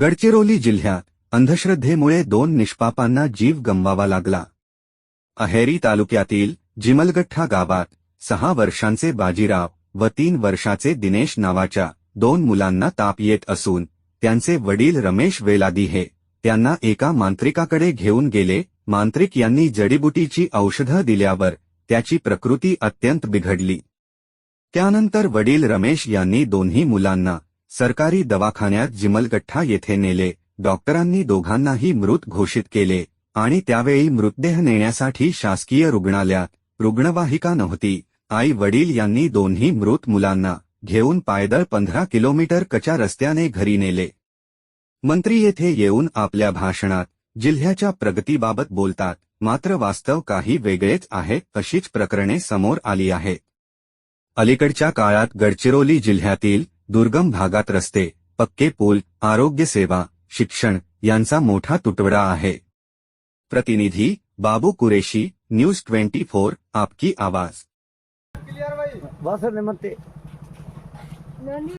गडचिरोली जिल्ह्यात अंधश्रद्धेमुळे दोन निष्पापांना जीव गमवावा लागला. अहेरी तालुक्यातील जिमलगठ्ठा गावात सहा वर्षांचे बाजीराव व तीन वर्षाचे दिनेश नावाच्या दोन मुलांना ताप येत असून त्यांचे वडील रमेश वेलादी हे त्यांना एका मांत्रिकाकडे घेऊन गेले. मांत्रिक यांनी जडीबुटीची औषधं दिल्यावर त्याची प्रकृती अत्यंत बिघडली. त्यानंतर वडील रमेश यांनी दोन्ही मुलांना सरकारी दवाखान्यात जिमलगठ्ठा येथे नेले. डॉक्टरांनी दोघांनाही मृत घोषित केले आणि त्यावेळी मृतदेह नेण्यासाठी शासकीय रुग्णालयात रुग्णवाहिका नव्हती. आई वडील यांनी दोन्ही मृत मुलांना घेऊन पायदळ पंधरा किलोमीटर कच्या रस्त्याने घरी नेले. मंत्री येथे येऊन आपल्या भाषणात जिल्ह्याच्या प्रगतीबाबत बोलतात. मात्र वास्तव काही वेगळेच आहे अशीच प्रकरणे समोर आली आहेत. अलीकडच्या काळात गडचिरोली जिल्ह्यातील दुर्गम भागात रस्ते, पक्के पूल, आरोग्य सेवा, शिक्षण यांचा मोठा तुटवडा आहे. प्रतिनिधी Babu Qureshi, news twenty four, आपकी आवाज़.